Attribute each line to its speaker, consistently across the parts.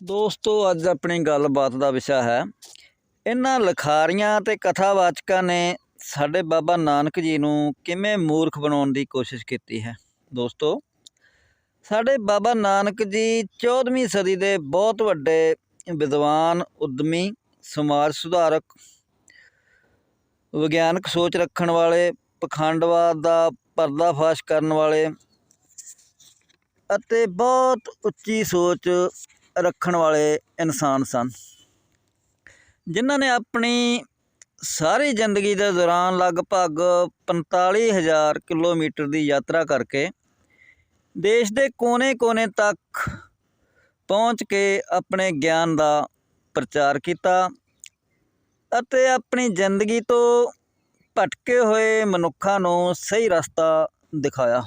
Speaker 1: ਦੋਸਤੋ, ਅੱਜ ਆਪਣੀ ਗੱਲਬਾਤ ਦਾ ਵਿਸ਼ਾ ਹੈ। ਇਹਨਾਂ ਲਖਾਰੀਆਂ ਤੇ ਕਥਾਵਾਚਕਾਂ ਨੇ ਸਾਡੇ ਬਾਬਾ ਨਾਨਕ ਜੀ ਨੂੰ ਕਿਵੇਂ ਮੂਰਖ ਬਣਾਉਣ ਦੀ ਕੋਸ਼ਿਸ਼ ਕੀਤੀ ਹੈ? ਦੋਸਤੋ, ਸਾਡੇ ਬਾਬਾ ਨਾਨਕ ਜੀ 14ਵੀਂ ਸਦੀ ਦੇ ਬਹੁਤ ਵੱਡੇ ਵਿਦਵਾਨ, ਉਦਮੀ, ਸਮਾਜ ਸੁਧਾਰਕ, ਵਿਗਿਆਨਕ ਸੋਚ ਰੱਖਣ ਵਾਲੇ, ਪਖੰਡਵਾਦ ਦਾ ਪਰਦਾਫਾਸ਼ ਕਰਨ ਵਾਲੇ ਅਤੇ ਬਹੁਤ ਉੱਚੀ ਸੋਚ ਰੱਖਣ ਵਾਲੇ ਇਨਸਾਨ ਸਨ। ਜਿਨ੍ਹਾਂ ਨੇ ਆਪਣੀ ਸਾਰੀ ਜ਼ਿੰਦਗੀ ਦੇ ਦੌਰਾਨ ਲਗਭਗ 45000 ਕਿਲੋਮੀਟਰ ਦੀ ਯਾਤਰਾ ਕਰਕੇ ਦੇਸ਼ ਦੇ ਕੋਨੇ-ਕੋਨੇ ਤੱਕ ਪਹੁੰਚ ਕੇ ਆਪਣੇ ਗਿਆਨ ਦਾ ਪ੍ਰਚਾਰ ਕੀਤਾ ਅਤੇ ਆਪਣੀ ਜ਼ਿੰਦਗੀ ਤੋਂ ਭਟਕੇ ਹੋਏ ਮਨੁੱਖਾਂ ਨੂੰ ਸਹੀ ਰਸਤਾ ਦਿਖਾਇਆ।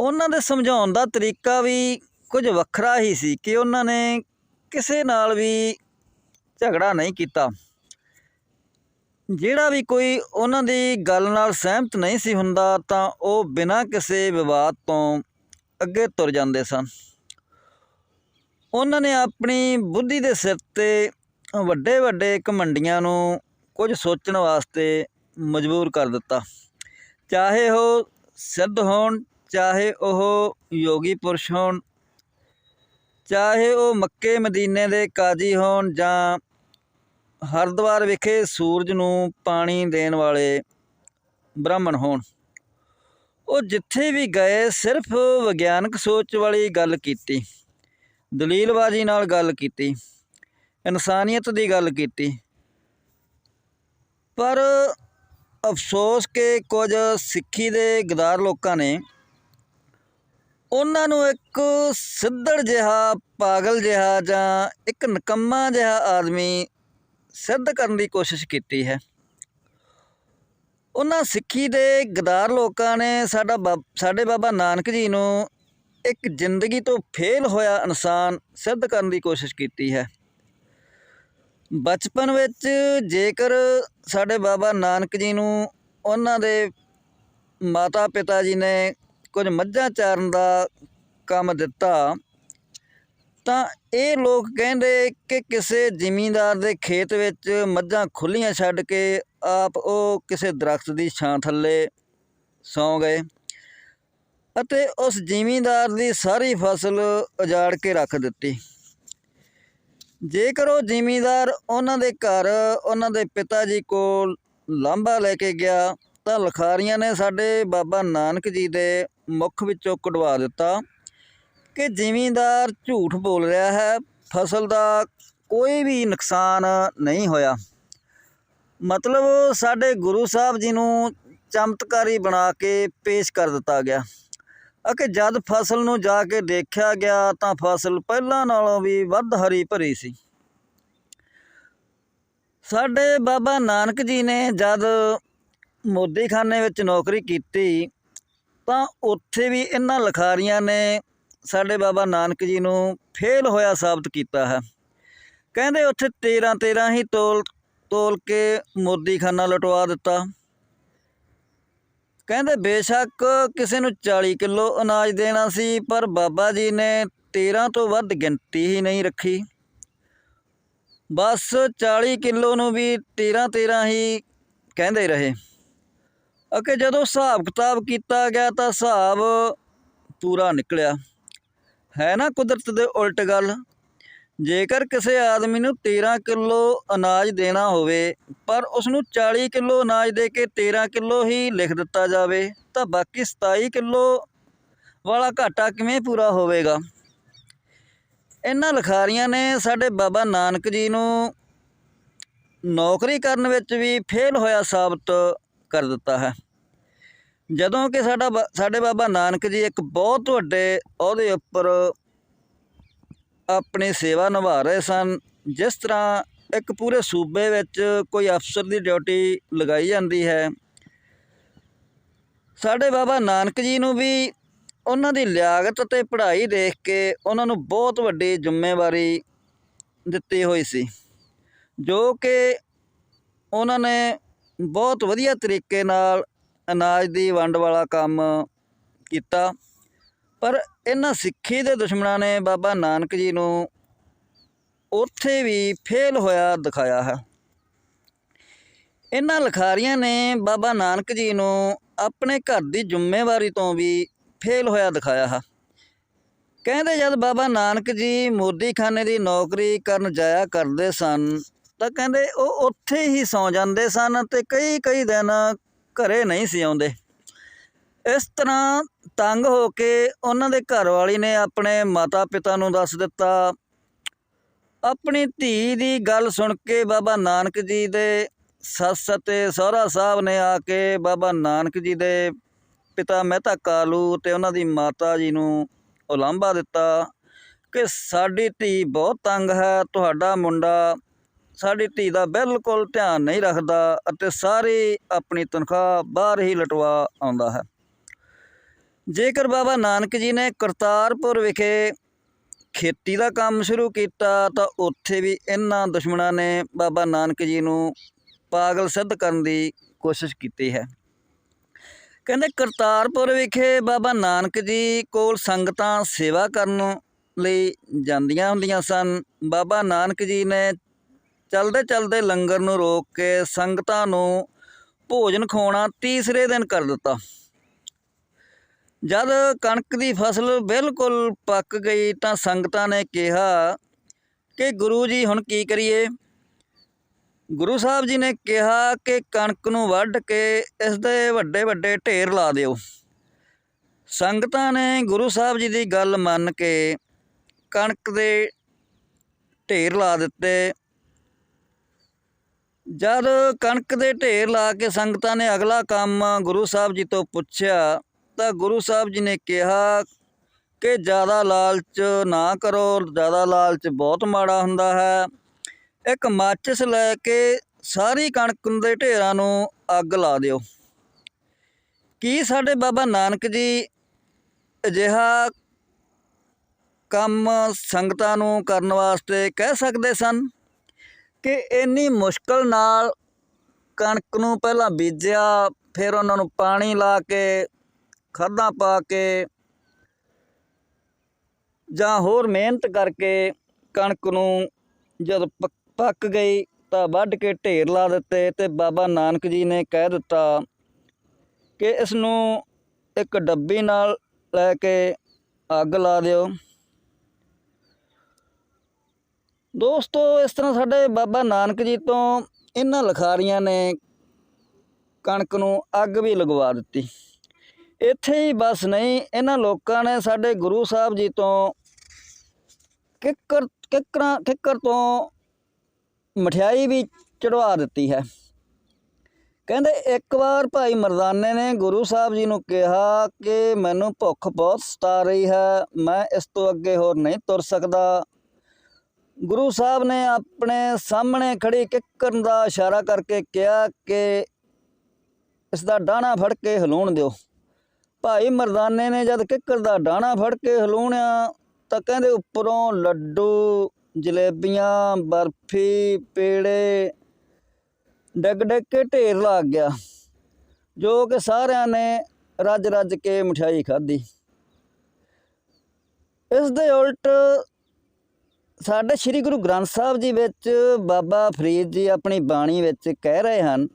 Speaker 1: ਉਹਨਾਂ ਦੇ ਸਮਝਾਉਣ ਦਾ ਤਰੀਕਾ ਵੀ ਕੁਝ ਵੱਖਰਾ ਹੀ ਸੀ ਕਿ ਉਹਨਾਂ ਨੇ ਕਿਸੇ ਨਾਲ ਵੀ ਝਗੜਾ ਨਹੀਂ ਕੀਤਾ। ਜਿਹੜਾ ਵੀ ਕੋਈ ਉਹਨਾਂ ਦੀ ਗੱਲ ਨਾਲ ਸਹਿਮਤ ਨਹੀਂ ਸੀ ਹੁੰਦਾ, ਤਾਂ ਉਹ ਬਿਨਾਂ ਕਿਸੇ ਵਿਵਾਦ ਤੋਂ ਅੱਗੇ ਤੁਰ ਜਾਂਦੇ ਸਨ। ਉਹਨਾਂ ਨੇ ਆਪਣੀ ਬੁੱਧੀ ਦੇ ਸਿਰ ਤੇ ਵੱਡੇ ਵੱਡੇ ਘਮੰਡੀਆਂ ਨੂੰ ਕੁਝ ਸੋਚਣ ਵਾਸਤੇ ਮਜਬੂਰ ਕਰ ਦਿੱਤਾ। ਚਾਹੇ ਉਹ ਸਿੱਧ ਹੋਣ, ਚਾਹੇ ਉਹ ਯੋਗੀ ਪੁਰਸ਼ ਹੋਣ ਚਾਹੇ ਉਹ ਮੱਕੇ ਮਦੀਨੇ ਦੇ ਕਾਜੀ ਹੋਣ ਜਾਂ ਹਰਿਦੁਆਰ ਵਿਖੇ ਸੂਰਜ ਨੂੰ ਪਾਣੀ ਦੇਣ ਵਾਲੇ ਬ੍ਰਾਹਮਣ ਹੋਣ। ਉਹ ਜਿੱਥੇ ਵੀ ਗਏ, ਸਿਰਫ ਵਿਗਿਆਨਕ ਸੋਚ ਵਾਲੀ ਗੱਲ ਕੀਤੀ, ਦਲੀਲਬਾਜ਼ੀ ਨਾਲ ਗੱਲ ਕੀਤੀ, ਇਨਸਾਨੀਅਤ ਦੀ ਗੱਲ ਕੀਤੀ। ਪਰ ਅਫਸੋਸ ਕਿ ਕੁਝ ਸਿੱਖੀ ਦੇ ਗਦਾਰ ਲੋਕਾਂ ਨੇ ਉਹਨਾਂ ਨੂੰ ਇੱਕ ਸਿੱਧੜ ਜਿਹਾ, ਪਾਗਲ ਜਿਹਾ ਜਾਂ ਇੱਕ ਨਕੰਮਾ ਜਿਹਾ ਆਦਮੀ ਸਿੱਧ ਕਰਨ ਦੀ ਕੋਸ਼ਿਸ਼ ਕੀਤੀ ਹੈ। ਉਹਨਾਂ ਸਿੱਖੀ ਦੇ ਗਦਾਰ ਲੋਕਾਂ ਨੇ ਸਾਡਾ ਬਾ- ਸਾਡੇ ਬਾਬਾ ਨਾਨਕ ਜੀ ਨੂੰ ਇੱਕ ਜ਼ਿੰਦਗੀ ਤੋਂ ਫੇਲ ਹੋਇਆ ਇਨਸਾਨ ਸਿੱਧ ਕਰਨ ਦੀ ਕੋਸ਼ਿਸ਼ ਕੀਤੀ ਹੈ। ਬਚਪਨ ਵਿੱਚ ਜੇਕਰ ਸਾਡੇ ਬਾਬਾ ਨਾਨਕ ਜੀ ਨੂੰ ਉਹਨਾਂ ਦੇ ਮਾਤਾ ਪਿਤਾ ਜੀ ਨੇ ਕੁਝ ਮੱਝਾਂ ਚਾਰਨ ਦਾ ਕੰਮ ਦਿੱਤਾ, ਤਾਂ ਇਹ ਲੋਕ ਕਹਿੰਦੇ ਕਿ ਕਿਸੇ ਜ਼ਿਮੀਂਦਾਰ ਦੇ ਖੇਤ ਵਿੱਚ ਮੱਝਾਂ ਖੁੱਲੀਆਂ ਛੱਡ ਕੇ ਆਪ ਉਹ ਕਿਸੇ ਦਰਖਤ ਦੀ ਛਾਂ ਥੱਲੇ ਸੌਂ ਗਏ ਅਤੇ ਉਸ ਜ਼ਿਮੀਂਦਾਰ ਦੀ ਸਾਰੀ ਫਸਲ ਉਜਾੜ ਕੇ ਰੱਖ ਦਿੱਤੀ। ਜੇਕਰ ਉਹ ਜ਼ਿਮੀਂਦਾਰ ਉਹਨਾਂ ਦੇ ਘਰ, ਉਹਨਾਂ ਦੇ ਪਿਤਾ ਜੀ ਕੋਲ ਲਾਂਭਾ ਲੈ ਕੇ ਗਿਆ ਤਾਂ ਲਖਾਰੀਆਂ ਨੇ ਸਾਡੇ ਬਾਬਾ ਨਾਨਕ ਜੀ ਦੇ ਮੁਖ ਵਿੱਚੋਂ ਕਢਵਾ ਦਿੱਤਾ ਕਿ ਜ਼ਿਮੀਂਦਾਰ ਝੂਠ ਬੋਲ ਰਿਹਾ ਹੈ, ਫਸਲ ਦਾ ਕੋਈ ਵੀ ਨੁਕਸਾਨ ਨਹੀਂ ਹੋਇਆ। ਮਤਲਬ ਸਾਡੇ ਗੁਰੂ ਸਾਹਿਬ ਜੀ ਨੂੰ ਚਮਤਕਾਰੀ ਬਣਾ ਕੇ ਪੇਸ਼ ਕਰ ਦਿੱਤਾ ਗਿਆ। ਅਤੇ ਜਦ ਫਸਲ ਨੂੰ ਜਾ ਕੇ ਦੇਖਿਆ ਗਿਆ ਤਾਂ ਫਸਲ ਪਹਿਲਾਂ ਨਾਲੋਂ ਵੀ ਵੱਧ ਹਰੀ ਭਰੀ ਸੀ। ਸਾਡੇ ਬਾਬਾ ਨਾਨਕ ਜੀ ਨੇ ਜਦ ਮੋਦੀਖਾਨੇ ਵਿੱਚ ਨੌਕਰੀ ਕੀਤੀ, ਤਾਂ ਉੱਥੇ ਵੀ ਇਹਨਾਂ ਲਖਾਰੀਆਂ ਨੇ ਸਾਡੇ ਬਾਬਾ ਨਾਨਕ ਜੀ ਨੂੰ ਫੇਲ ਹੋਇਆ ਸਾਬਤ ਕੀਤਾ ਹੈ। ਕਹਿੰਦੇ ਉੱਥੇ 13 13 ਹੀ ਤੋਲ ਤੋਲ ਕੇ ਮੋਦੀਖਾਨਾ ਲਟਵਾ ਦਿੱਤਾ। ਕਹਿੰਦੇ ਬੇਸ਼ੱਕ ਕਿਸੇ ਨੂੰ 40 ਕਿਲੋ ਅਨਾਜ ਦੇਣਾ ਸੀ, ਪਰ ਬਾਬਾ ਜੀ ਨੇ 13 ਤੋਂ ਵੱਧ ਗਿਣਤੀ ਹੀ ਨਹੀਂ ਰੱਖੀ। ਬਸ 40 ਕਿਲੋ ਨੂੰ ਵੀ 13 13 ਹੀ ਕਹਿੰਦੇ ਰਹੇ। ਅਕੇ ਜਦੋਂ ਹਿਸਾਬ ਕਿਤਾਬ ਕੀਤਾ ਗਿਆ ਤਾਂ ਹਿਸਾਬ ਪੂਰਾ ਨਿਕਲਿਆ। ਹੈ ਨਾ ਕੁਦਰਤ ਦੇ ਉਲਟ ਗੱਲ? ਜੇਕਰ ਕਿਸੇ ਆਦਮੀ ਨੂੰ 13 ਕਿਲੋ ਅਨਾਜ ਦੇਣਾ ਹੋਵੇ, ਪਰ ਉਸ ਨੂੰ 40 ਕਿਲੋ ਅਨਾਜ ਦੇ ਕੇ 13 ਕਿਲੋ ਹੀ ਲਿਖ ਦਿੱਤਾ ਜਾਵੇ, ਤਾਂ ਬਾਕੀ 27 ਕਿਲੋ ਵਾਲਾ ਘਾਟਾ ਕਿਵੇਂ ਪੂਰਾ ਹੋਵੇਗਾ? ਇਹਨਾਂ ਲਖਾਰੀਆਂ ਨੇ ਸਾਡੇ ਬਾਬਾ ਨਾਨਕ ਜੀ ਨੂੰ ਨੌਕਰੀ ਕਰਨ ਵਿੱਚ ਵੀ ਫੇਲ ਹੋਇਆ ਸਾਬਤ ਕਰ ਦਿੱਤਾ ਹੈ। ਜਦੋਂ ਕਿ ਸਾਡਾ ਬਾ- ਸਾਡੇ ਬਾਬਾ ਨਾਨਕ ਜੀ ਇੱਕ ਬਹੁਤ ਵੱਡੇ ਅਹੁਦੇ ਉੱਪਰ ਆਪਣੀ ਸੇਵਾ ਨਿਭਾ ਰਹੇ ਸਨ, ਜਿਸ ਤਰ੍ਹਾਂ ਇੱਕ ਪੂਰੇ ਸੂਬੇ ਵਿੱਚ ਕੋਈ ਅਫਸਰ ਦੀ ਡਿਊਟੀ ਲਗਾਈ ਜਾਂਦੀ ਹੈ। ਸਾਡੇ ਬਾਬਾ ਨਾਨਕ ਜੀ ਨੂੰ ਵੀ ਉਹਨਾਂ ਦੀ ਲਿਆਗਤ ਅਤੇ ਪੜ੍ਹਾਈ ਦੇਖ ਕੇ ਉਹਨਾਂ ਨੂੰ ਬਹੁਤ ਵੱਡੀ ਜ਼ਿੰਮੇਵਾਰੀ ਦਿੱਤੀ ਹੋਈ ਸੀ, ਜੋ ਕਿ ਉਹਨਾਂ ਨੇ ਬਹੁਤ ਵਧੀਆ ਤਰੀਕੇ ਨਾਲ ਅਨਾਜ ਦੀ ਵੰਡ ਵਾਲਾ ਕੰਮ ਕੀਤਾ। ਪਰ ਇਹਨਾਂ ਸਿੱਖੀ ਦੇ ਦੁਸ਼ਮਣਾਂ ਨੇ ਬਾਬਾ ਨਾਨਕ ਜੀ ਨੂੰ ਉੱਥੇ ਵੀ ਫੇਲ ਹੋਇਆ ਦਿਖਾਇਆ ਹੈ। ਇਹਨਾਂ ਲਿਖਾਰੀਆਂ ਨੇ ਬਾਬਾ ਨਾਨਕ ਜੀ ਨੂੰ ਆਪਣੇ ਘਰ ਦੀ ਜ਼ਿੰਮੇਵਾਰੀ ਤੋਂ ਵੀ ਫੇਲ ਹੋਇਆ ਦਿਖਾਇਆ ਹੈ। ਕਹਿੰਦੇ ਜਦ ਬਾਬਾ ਨਾਨਕ ਜੀ ਮੋਦੀਖਾਨੇ ਦੀ ਨੌਕਰੀ ਕਰਨ ਜਾਇਆ ਕਰਦੇ ਸਨ ਤਾਂ ਕਹਿੰਦੇ ਉਹ ਉੱਥੇ ਹੀ ਸੌ ਜਾਂਦੇ ਸਨ ਤੇ ਕਈ ਕਈ ਦਿਨ ਘਰੇ ਨਹੀਂ ਸੀ ਆਉਂਦੇ। ਇਸ ਤਰ੍ਹਾਂ ਤੰਗ ਹੋ ਕੇ ਉਹਨਾਂ ਦੇ ਘਰ ਵਾਲੀ ਨੇ ਆਪਣੇ ਮਾਤਾ ਪਿਤਾ ਨੂੰ ਦੱਸ ਦਿੱਤਾ। ਆਪਣੀ ਧੀ ਦੀ ਗੱਲ ਸੁਣ ਕੇ ਬਾਬਾ ਨਾਨਕ ਜੀ ਦੇ ਸੱਸ ਅਤੇ ਸਹੁਰਾ ਸਾਹਿਬ ਨੇ ਆ ਕੇ ਬਾਬਾ ਨਾਨਕ ਜੀ ਦੇ ਪਿਤਾ ਮਹਿਤਾ ਕਾਲੂ ਤੇ ਉਹਨਾਂ ਦੀ ਮਾਤਾ ਜੀ ਨੂੰ ਉਲਾਂਭਾ ਦਿੱਤਾ ਕਿ ਸਾਡੀ ਧੀ ਬਹੁਤ ਤੰਗ ਹੈ, ਤੁਹਾਡਾ ਮੁੰਡਾ ਸਾਡੀ ਧੀ ਦਾ ਬਿਲਕੁਲ ਧਿਆਨ ਨਹੀਂ ਰੱਖਦਾ ਅਤੇ ਸਾਰੀ ਆਪਣੀ ਤਨਖਾਹ ਬਾਹਰ ਹੀ ਲਟਵਾ ਆਉਂਦਾ ਹੈ। ਜੇਕਰ ਬਾਬਾ ਨਾਨਕ ਜੀ ਨੇ ਕਰਤਾਰਪੁਰ ਵਿਖੇ ਖੇਤੀ ਦਾ ਕੰਮ ਸ਼ੁਰੂ ਕੀਤਾ, ਤਾਂ ਉੱਥੇ ਵੀ ਇਹਨਾਂ ਦੁਸ਼ਮਣਾਂ ਨੇ ਬਾਬਾ ਨਾਨਕ ਜੀ ਨੂੰ ਪਾਗਲ ਸਿੱਧ ਕਰਨ ਦੀ ਕੋਸ਼ਿਸ਼ ਕੀਤੀ ਹੈ। ਕਹਿੰਦੇ ਕਰਤਾਰਪੁਰ ਵਿਖੇ ਬਾਬਾ ਨਾਨਕ ਜੀ ਕੋਲ ਸੰਗਤਾਂ ਸੇਵਾ ਕਰਨ ਲਈ ਜਾਂਦੀਆਂ ਹੁੰਦੀਆਂ ਸਨ। ਬਾਬਾ ਨਾਨਕ ਜੀ ਨੇ ਚਲਦੇ ਚਲਦੇ ਲੰਗਰ ਨੂੰ ਰੋਕ ਕੇ ਸੰਗਤਾਂ ਨੂੰ ਭੋਜਨ ਖਵਾਉਣਾ ਤੀਸਰੇ ਦਿਨ ਕਰ ਦਿੱਤਾ। ਜਦ ਕਣਕ ਦੀ ਫਸਲ ਬਿਲਕੁਲ ਪੱਕ ਗਈ ਤਾਂ ਸੰਗਤਾਂ ਨੇ ਕਿਹਾ ਕਿ ਗੁਰੂ ਜੀ, ਹੁਣ ਕੀ ਕਰੀਏ? ਗੁਰੂ ਸਾਹਿਬ ਜੀ ਨੇ ਕਿਹਾ ਕਿ ਕਣਕ ਨੂੰ ਵੱਢ ਕੇ ਇਸ ਦੇ ਵੱਡੇ ਵੱਡੇ ਢੇਰ ਲਾ ਦਿਓ। ਸੰਗਤਾਂ ਨੇ ਗੁਰੂ ਸਾਹਿਬ ਜੀ ਦੀ ਗੱਲ ਮੰਨ ਕੇ ਕਣਕ ਦੇ ਢੇਰ ਲਾ ਦਿੱਤੇ। ਜਦ ਕਣਕ ਦੇ ਢੇਰ ਲਾ ਕੇ ਸੰਗਤਾਂ ਨੇ ਅਗਲਾ ਕੰਮ ਗੁਰੂ ਸਾਹਿਬ ਜੀ ਤੋਂ ਪੁੱਛਿਆ, ਤਾਂ ਗੁਰੂ ਸਾਹਿਬ ਜੀ ਨੇ ਕਿਹਾ ਕਿ ਜ਼ਿਆਦਾ ਲਾਲਚ ਨਾ ਕਰੋ, ਜ਼ਿਆਦਾ ਲਾਲਚ ਬਹੁਤ ਮਾੜਾ ਹੁੰਦਾ ਹੈ। ਇੱਕ ਮਾਚਿਸ ਲੈ ਕੇ ਸਾਰੀ ਕਣਕ ਦੇ ਢੇਰਾਂ ਨੂੰ ਅੱਗ ਲਾ ਦਿਓ। ਕੀ ਸਾਡੇ ਬਾਬਾ ਨਾਨਕ ਜੀ ਅਜਿਹਾ ਕੰਮ ਸੰਗਤਾਂ ਨੂੰ ਕਰਨ ਵਾਸਤੇ ਕਹਿ ਸਕਦੇ ਸਨ? ਕਿ ਇੰਨੀ ਮੁਸ਼ਕਲ ਨਾਲ ਕਣਕ ਨੂੰ ਪਹਿਲਾਂ ਬੀਜਿਆ, ਫਿਰ ਉਹਨਾਂ ਨੂੰ ਪਾਣੀ ਲਾ ਕੇ, ਖਾਦਾਂ ਪਾ ਕੇ, ਜਾਂ ਹੋਰ ਮਿਹਨਤ ਕਰਕੇ ਕਣਕ ਨੂੰ ਜਦ ਪੱਕ- ਗਈ ਤਾਂ ਵੱਢ ਕੇ ਢੇਰ ਲਾ ਦਿੱਤੇ ਤੇ ਬਾਬਾ ਨਾਨਕ ਜੀ ਨੇ ਕਹਿ ਦਿੱਤਾ ਕਿ ਇਸ ਨੂੰ ਇੱਕ ਡੱਬੀ ਨਾਲ ਲੈ ਕੇ ਅੱਗ ਲਾ ਦਿਓ। ਦੋਸਤੋ, ਇਸ ਤਰ੍ਹਾਂ ਸਾਡੇ ਬਾਬਾ ਨਾਨਕ ਜੀ ਤੋਂ ਇਹਨਾਂ ਲਖਾਰੀਆਂ ਨੇ ਕਣਕ ਨੂੰ ਅੱਗ ਵੀ ਲਗਵਾ ਦਿੱਤੀ। ਇੱਥੇ ਹੀ ਬਸ ਨਹੀਂ, ਇਹਨਾਂ ਲੋਕਾਂ ਨੇ ਸਾਡੇ ਗੁਰੂ ਸਾਹਿਬ ਜੀ ਤੋਂ ਕਿੱਕਰ, ਕਿੱਕਰਾਂ, ਕਿੱਕਰ ਤੋਂ ਮਠਿਆਈ ਵੀ ਚੜਵਾ ਦਿੱਤੀ ਹੈ। ਕਹਿੰਦੇ, ਇੱਕ ਵਾਰ ਭਾਈ ਮਰਦਾਨੇ ਨੇ ਗੁਰੂ ਸਾਹਿਬ ਜੀ ਨੂੰ ਕਿਹਾ ਕਿ ਮੈਨੂੰ ਭੁੱਖ ਬਹੁਤ ਸਤਾ ਰਹੀ ਹੈ, ਮੈਂ ਇਸ ਤੋਂ ਅੱਗੇ ਹੋਰ ਨਹੀਂ ਤੁਰ ਸਕਦਾ। ਗੁਰੂ ਸਾਹਿਬ ਨੇ ਆਪਣੇ ਸਾਹਮਣੇ ਖੜੀ ਕਿੱਕਰ ਦਾ ਇਸ਼ਾਰਾ ਕਰਕੇ ਕਿਹਾ ਕਿ ਇਸ ਦਾ ਡਾਣਾ ਫੜ ਕੇ ਹਲੂਣ ਦਿਓ। ਭਾਈ ਮਰਦਾਨੇ ਨੇ ਜਦ ਕਿੱਕਰ ਦਾ ਡਾਣਾ ਫੜ ਕੇ ਹਿਲਾਉਣਿਆ ਤਾਂ ਕਹਿੰਦੇ ਉੱਪਰੋਂ ਲੱਡੂ, ਜਲੇਬੀਆਂ, ਬਰਫੀ, ਪੇੜੇ ਡਿੱਗ ਡਿੱਗ ਕੇ ਢੇਰ ਲੱਗ ਗਿਆ। ਜੋ ਕਿ ਸਾਰਿਆਂ ਨੇ ਰੱਜ ਰੱਜ ਕੇ ਮਠਿਆਈ ਖਾਧੀ। ਇਸ ਦੇ ਉਲਟ ਸਾਡੇ ਸ੍ਰੀ ਗੁਰੂ ਗ੍ਰੰਥ ਸਾਹਿਬ ਜੀ ਵਿੱਚ ਬਾਬਾ ਫਰੀਦ ਜੀ ਆਪਣੀ ਬਾਣੀ ਵਿੱਚ ਕਹਿ ਰਹੇ ਹਨ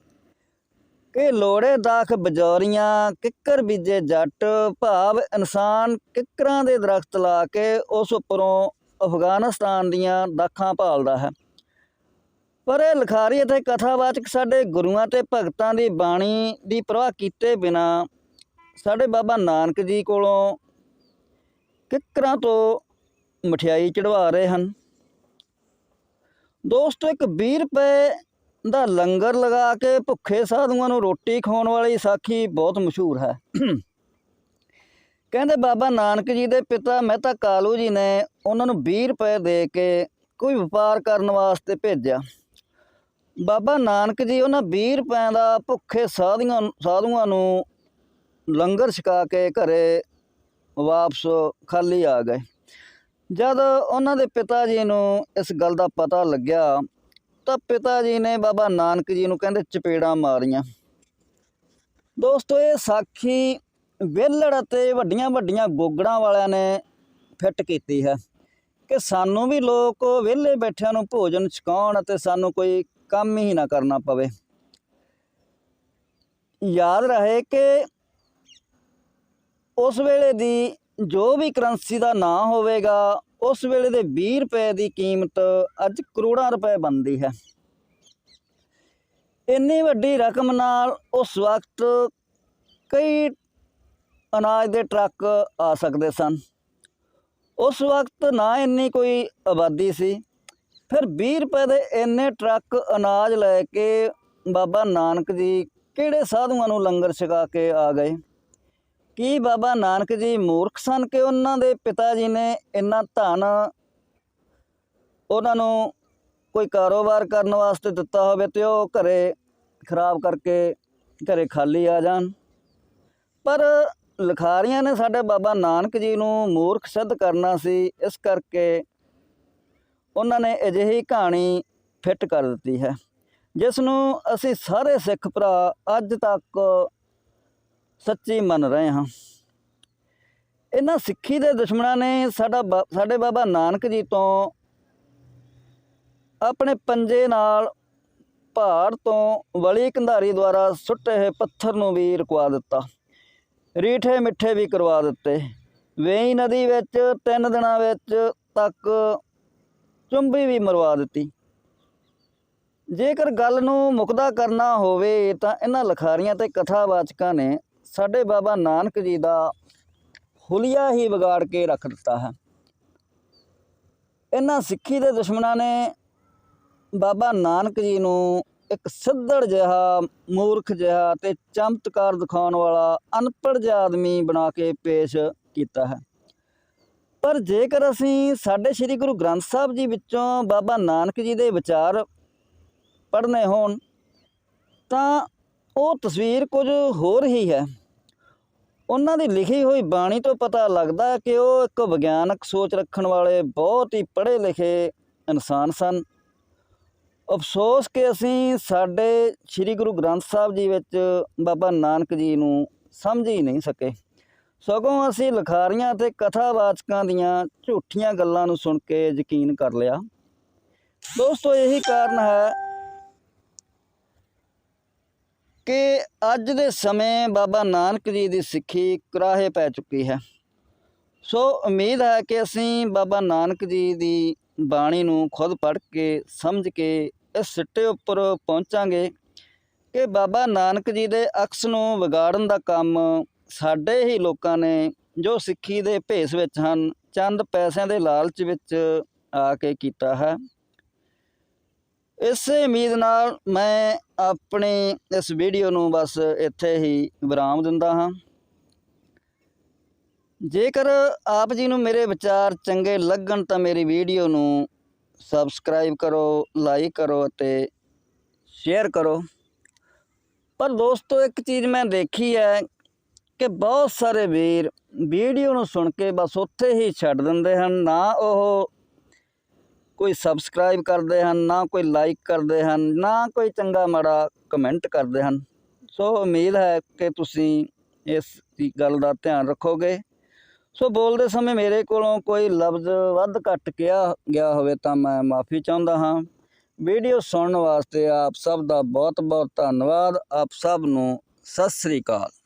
Speaker 1: ਕਿ ਲੋੜੇ ਦਾਖ ਬਜੌਰੀਆਂ, ਕਿੱਕਰ ਬੀਜੇ ਜੱਟ, ਭਾਵ ਇਨਸਾਨ ਕਿੱਕਰਾਂ ਦੇ ਦਰਖਤ ਲਾ ਕੇ ਉਸ ਉੱਪਰੋਂ ਅਫਗਾਨਿਸਤਾਨ ਦੀਆਂ ਦਾਖਾਂ ਭਾਲਦਾ ਹੈ। ਪਰ ਇਹ ਲਿਖਾਰੀ ਅਤੇ ਕਥਾਵਾਚਕ ਸਾਡੇ ਗੁਰੂਆਂ ਤੇ ਭਗਤਾਂ ਦੀ ਬਾਣੀ ਦੀ ਪ੍ਰਵਾਹ ਕੀਤੇ ਬਿਨਾ ਸਾਡੇ ਬਾਬਾ ਨਾਨਕ ਜੀ ਕੋਲੋਂ ਕਿੱਕਰਾਂ ਤੋਂ ਮਠਿਆਈ ਚੜਵਾ ਰਹੇ ਹਨ। ਦੋਸਤੋ, ਇੱਕ 20 ਰੁਪਏ ਦਾ ਲੰਗਰ ਲਗਾ ਕੇ ਭੁੱਖੇ ਸਾਧੂਆਂ ਨੂੰ ਰੋਟੀ ਖਵਾਉਣ ਵਾਲੀ ਸਾਖੀ ਬਹੁਤ ਮਸ਼ਹੂਰ ਹੈ। ਕਹਿੰਦੇ ਬਾਬਾ ਨਾਨਕ ਜੀ ਦੇ ਪਿਤਾ ਮਹਿਤਾ ਕਾਲੂ ਜੀ ਨੇ ਉਹਨਾਂ ਨੂੰ 20 ਰੁਪਏ ਦੇ ਕੇ ਕੋਈ ਵਪਾਰ ਕਰਨ ਵਾਸਤੇ ਭੇਜਿਆ। ਬਾਬਾ ਨਾਨਕ ਜੀ ਉਹਨਾਂ 20 ਰੁਪਏ ਦਾ ਭੁੱਖੇ ਸਾਧੂਆਂ ਸਾਧੂਆਂ ਨੂੰ ਲੰਗਰ ਛਕਾ ਕੇ ਘਰੇ ਵਾਪਸ ਖਾਲੀ ਆ ਗਏ। ਜਦ ਉਹਨਾਂ ਦੇ ਪਿਤਾ ਜੀ ਨੂੰ ਇਸ ਗੱਲ ਦਾ ਪਤਾ ਲੱਗਿਆ, ਤਾਂ ਪਿਤਾ ਜੀ ਨੇ ਬਾਬਾ ਨਾਨਕ ਜੀ ਨੂੰ ਕਹਿੰਦੇ ਚਪੇੜਾਂ ਮਾਰੀਆਂ। ਦੋਸਤੋ, ਇਹ ਸਾਖੀ ਵਿਹਲੜ ਅਤੇ ਵੱਡੀਆਂ ਵੱਡੀਆਂ ਗੋਗੜਾਂ ਵਾਲਿਆਂ ਨੇ ਫਿੱਟ ਕੀਤੀ ਹੈ ਕਿ ਸਾਨੂੰ ਵੀ ਲੋਕ ਵਿਹਲੇ ਬੈਠਿਆਂ ਨੂੰ ਭੋਜਨ ਛਕਾਉਣ ਅਤੇ ਸਾਨੂੰ ਕੋਈ ਕੰਮ ਹੀ ਨਾ ਕਰਨਾ ਪਵੇ। ਯਾਦ ਰਹੇ ਕਿ ਉਸ ਵੇਲੇ ਦੀ ਜੋ ਵੀ ਕਰੰਸੀ ਦਾ ਨਾਂ ਹੋਵੇਗਾ, ਉਸ ਵੇਲੇ ਦੇ 20 ਰੁਪਏ ਦੀ ਕੀਮਤ ਅੱਜ ਕਰੋੜਾਂ ਰੁਪਏ ਬਣਦੀ ਹੈ। ਇੰਨੀ ਵੱਡੀ ਰਕਮ ਨਾਲ ਉਸ ਵਕਤ ਕਈ ਅਨਾਜ ਦੇ ਟਰੱਕ ਆ ਸਕਦੇ ਸਨ। ਉਸ ਵਕਤ ਨਾ ਇੰਨੀ ਕੋਈ ਆਬਾਦੀ ਸੀ। ਫਿਰ 20 ਰੁਪਏ ਦੇ ਇੰਨੇ ਟਰੱਕ ਅਨਾਜ ਲੈ ਕੇ ਬਾਬਾ ਨਾਨਕ ਜੀ ਕਿਹੜੇ ਸਾਧੂਆਂ ਨੂੰ ਲੰਗਰ ਛਕਾ ਕੇ ਆ ਗਏ? ਕੀ ਬਾਬਾ ਨਾਨਕ ਜੀ ਮੂਰਖ ਸਨ ਕਿ ਉਹਨਾਂ ਦੇ ਪਿਤਾ ਜੀ ਨੇ ਇੰਨਾ ਧਨ ਉਹਨਾਂ ਨੂੰ ਕੋਈ ਕਾਰੋਬਾਰ ਕਰਨ ਵਾਸਤੇ ਦਿੱਤਾ ਹੋਵੇ ਤੇ ਉਹ ਘਰੇ ਖਰਾਬ ਕਰਕੇ ਘਰੇ ਖਾਲੀ ਆ ਜਾਣ? ਪਰ ਲਿਖਾਰੀਆਂ ਨੇ ਸਾਡੇ ਬਾਬਾ ਨਾਨਕ ਜੀ ਨੂੰ ਮੂਰਖ ਸਿੱਧ ਕਰਨਾ ਸੀ, ਇਸ ਕਰਕੇ ਉਹਨਾਂ ਨੇ ਅਜਿਹੀ ਕਹਾਣੀ ਫਿੱਟ ਕਰ ਦਿੱਤੀ ਹੈ, ਜਿਸ ਨੂੰ ਅਸੀਂ ਸਾਰੇ ਸਿੱਖ ਭਰਾ ਅੱਜ ਤੱਕ ਸੱਚੀ ਮੰਨ ਰਹੇ ਹਾਂ। ਇਹਨਾਂ ਸਿੱਖੀ ਦੇ ਦੁਸ਼ਮਣਾਂ ਨੇ ਸਾਡਾ ਬਾ- ਸਾਡੇ ਬਾਬਾ ਨਾਨਕ ਜੀ ਤੋਂ ਆਪਣੇ ਪੰਜੇ ਨਾਲ ਪਹਾੜ ਤੋਂ ਵਲੀ ਕੰਧਾਰੀ ਦੁਆਰਾ ਸੁੱਟੇ ਹੋਏ ਪੱਥਰ ਨੂੰ ਵੀ ਰੁਕਵਾ ਦਿੱਤਾ। ਰੀਠੇ ਮਿੱਠੇ ਵੀ ਕਰਵਾ ਦਿੱਤੇ। ਵੇਈ ਨਦੀ ਵਿੱਚ ਤਿੰਨ ਦਿਨਾਂ ਵਿੱਚ ਤੱਕ ਚੁੰਬੀ ਵੀ ਮਰਵਾ ਦਿੱਤੀ। ਜੇਕਰ ਗੱਲ ਨੂੰ ਮੁਕਦਾ ਕਰਨਾ ਹੋਵੇ ਤਾਂ ਇਹਨਾਂ ਲਖਾਰੀਆਂ ਤੇ ਕਥਾਵਾਚਕਾਂ ਨੇ ਸਾਡੇ ਬਾਬਾ ਨਾਨਕ ਜੀ ਦਾ ਹੁਲੀਆ ਹੀ ਵਿਗਾੜ ਕੇ ਰੱਖ ਦਿੱਤਾ ਹੈ। ਇਹਨਾਂ ਸਿੱਖੀ ਦੇ ਦੁਸ਼ਮਣਾਂ ਨੇ ਬਾਬਾ ਨਾਨਕ ਜੀ ਨੂੰ ਇੱਕ ਸਿੱਧੜ ਜਿਹਾ, ਮੂਰਖ ਜਿਹਾ ਤੇ ਚਮਤਕਾਰ ਦਿਖਾਉਣ ਵਾਲਾ ਅਨਪੜ੍ਹ ਜਿਹਾ ਆਦਮੀ ਬਣਾ ਕੇ ਪੇਸ਼ ਕੀਤਾ ਹੈ। ਪਰ ਜੇਕਰ ਅਸੀਂ ਸਾਡੇ ਸ੍ਰੀ ਗੁਰੂ ਗ੍ਰੰਥ ਸਾਹਿਬ ਜੀ ਵਿੱਚੋਂ ਬਾਬਾ ਨਾਨਕ ਜੀ ਦੇ ਵਿਚਾਰ ਪੜ੍ਹਨੇ ਹੋਣ, ਤਾਂ ਉਹ ਤਸਵੀਰ ਕੁਝ ਹੋਰ ਹੀ ਹੈ। ਉਹਨਾਂ ਦੀ ਲਿਖੀ ਹੋਈ ਬਾਣੀ ਤੋਂ ਪਤਾ ਲੱਗਦਾ ਕਿ ਉਹ ਇੱਕ ਵਿਗਿਆਨਕ ਸੋਚ ਰੱਖਣ ਵਾਲੇ ਬਹੁਤ ਹੀ ਪੜ੍ਹੇ ਲਿਖੇ ਇਨਸਾਨ ਸਨ। ਅਫਸੋਸ ਕਿ ਅਸੀਂ ਸਾਡੇ ਸ੍ਰੀ ਗੁਰੂ ਗ੍ਰੰਥ ਸਾਹਿਬ ਜੀ ਵਿੱਚ ਬਾਬਾ ਨਾਨਕ ਜੀ ਨੂੰ ਸਮਝ ਹੀ ਨਹੀਂ ਸਕੇ। ਸਗੋਂ ਅਸੀਂ ਲਿਖਾਰੀਆਂ ਤੇ ਕਥਾਵਾਚਕਾਂ ਦੀਆਂ ਝੂਠੀਆਂ ਗੱਲਾਂ ਨੂੰ ਸੁਣ ਕੇ ਯਕੀਨ ਕਰ ਲਿਆ। ਦੋਸਤੋ, ਇਹੀ ਕਾਰਨ ਹੈ ਕਿ ਅੱਜ ਦੇ ਸਮੇਂ ਬਾਬਾ ਨਾਨਕ ਜੀ ਦੀ ਸਿੱਖੀ ਕਰਾਹੇ ਪੈ ਚੁੱਕੀ ਹੈ। ਸੋ ਉਮੀਦ ਹੈ ਕਿ ਅਸੀਂ ਬਾਬਾ ਨਾਨਕ ਜੀ ਦੀ ਬਾਣੀ ਨੂੰ ਖੁਦ ਪੜ੍ਹ ਕੇ, ਸਮਝ ਕੇ, ਇਸ ਸਿੱਟੇ ਉੱਪਰ ਪਹੁੰਚਾਂਗੇ ਕਿ ਬਾਬਾ ਨਾਨਕ ਜੀ ਦੇ ਅਕਸ ਨੂੰ ਵਿਗਾੜਨ ਦਾ ਕੰਮ ਸਾਡੇ ਹੀ ਲੋਕਾਂ ਨੇ ਜੋ ਸਿੱਖੀ ਦੇ ਭੇਸ ਵਿੱਚ ਹਨ, ਚੰਦ ਪੈਸਿਆਂ ਦੇ ਲਾਲਚ ਵਿੱਚ ਆ ਕੇ ਕੀਤਾ ਹੈ। ਇਸੇ ਉਮੀਦ ਨਾਲ ਮੈਂ ਆਪਣੀ ਇਸ ਵੀਡੀਓ ਨੂੰ ਬਸ ਇੱਥੇ ਹੀ ਵਿਰਾਮ ਦਿੰਦਾ ਹਾਂ। ਜੇਕਰ ਆਪ ਜੀ ਨੂੰ ਮੇਰੇ ਵਿਚਾਰ ਚੰਗੇ ਲੱਗਣ ਤਾਂ ਮੇਰੀ ਵੀਡੀਓ ਨੂੰ ਸਬਸਕ੍ਰਾਈਬ ਕਰੋ, ਲਾਈਕ ਕਰੋ ਅਤੇ ਸ਼ੇਅਰ ਕਰੋ। ਪਰ ਦੋਸਤੋ, ਇੱਕ ਚੀਜ਼ ਮੈਂ ਦੇਖੀ ਹੈ ਕਿ ਬਹੁਤ ਸਾਰੇ ਵੀਰ ਵੀਡੀਓ ਨੂੰ ਸੁਣ ਕੇ ਬਸ ਉੱਥੇ ਹੀ ਛੱਡ ਦਿੰਦੇ ਹਨ। ਨਾ ਉਹ ਕੋਈ ਸਬਸਕ੍ਰਾਈਬ ਕਰਦੇ ਹਨ, ਨਾ ਕੋਈ ਲਾਈਕ ਕਰਦੇ ਹਨ, ਨਾ ਕੋਈ ਚੰਗਾ ਮਾੜਾ ਕਮੈਂਟ ਕਰਦੇ ਹਨ। ਸੋ ਉਮੀਦ ਹੈ ਕਿ ਤੁਸੀਂ ਇਸ ਗੱਲ ਦਾ ਧਿਆਨ ਰੱਖੋਗੇ। ਸੋ ਬੋਲਦੇ ਸਮੇਂ ਮੇਰੇ ਕੋਲੋਂ ਕੋਈ ਲਫ਼ਜ਼ ਵੱਧ ਘੱਟ ਕਿਹਾ ਗਿਆ ਹੋਵੇ ਤਾਂ ਮੈਂ ਮਾਫੀ ਚਾਹੁੰਦਾ ਹਾਂ। ਵੀਡੀਓ ਸੁਣਨ ਵਾਸਤੇ ਆਪ ਸਭ ਦਾ ਬਹੁਤ ਬਹੁਤ ਧੰਨਵਾਦ। ਆਪ ਸਭ ਨੂੰ ਸਤਿ ਸ੍ਰੀ ਅਕਾਲ।